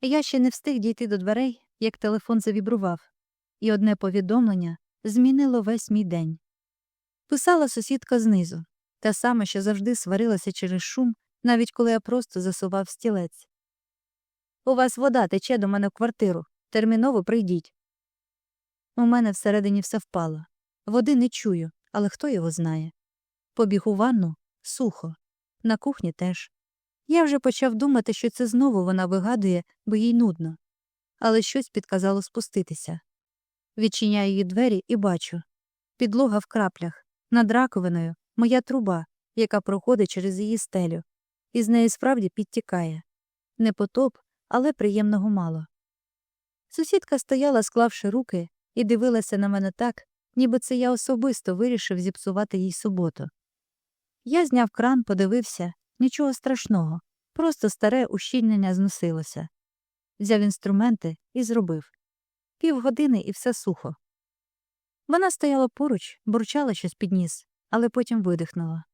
Я ще не встиг дійти до дверей, як телефон завібрував, і одне повідомлення змінило весь мій день. Писала сусідка знизу, та сама, що завжди сварилася через шум, навіть коли я просто засував стілець. У вас вода тече до мене в квартиру. Терміново прийдіть. У мене всередині все впало. Води не чую, але хто його знає. Побіг у ванну сухо, на кухні теж. Я вже почав думати, що це знову вона вигадує, бо їй нудно. Але щось підказало спуститися. Відчиняю її двері і бачу. Підлога в краплях, над раковиною моя труба, яка проходить через її стелю, і з неї справді підтікає. Не потоп, але приємного мало. Сусідка стояла, склавши руки, і дивилася на мене так, ніби це я особисто вирішив зіпсувати їй суботу. Я зняв кран, подивився нічого страшного, просто старе ущільнення зносилося. Взяв інструменти і зробив. Півгодини і все сухо. Вона стояла поруч, бурчала щось під ніс, але потім видихнула.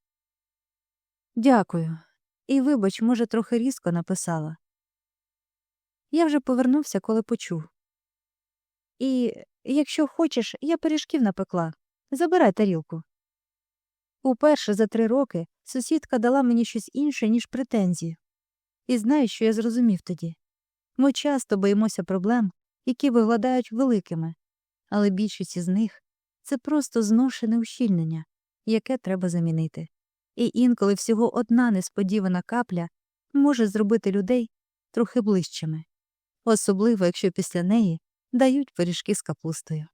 Дякую. І вибач, може, трохи різко написала. Я вже повернувся, коли почув. І, якщо хочеш, я пиріжків напекла. Забирай тарілку. Уперше за три роки сусідка дала мені щось інше, ніж претензії. І знаєш, що я зрозумів тоді? Ми часто боїмося проблем, які виглядають великими, але більшість із них це просто зношене ущільнення, яке треба замінити. І інколи всього одна несподівана капля може зробити людей трохи ближчими, особливо якщо після неї дають пиріжки з капустою.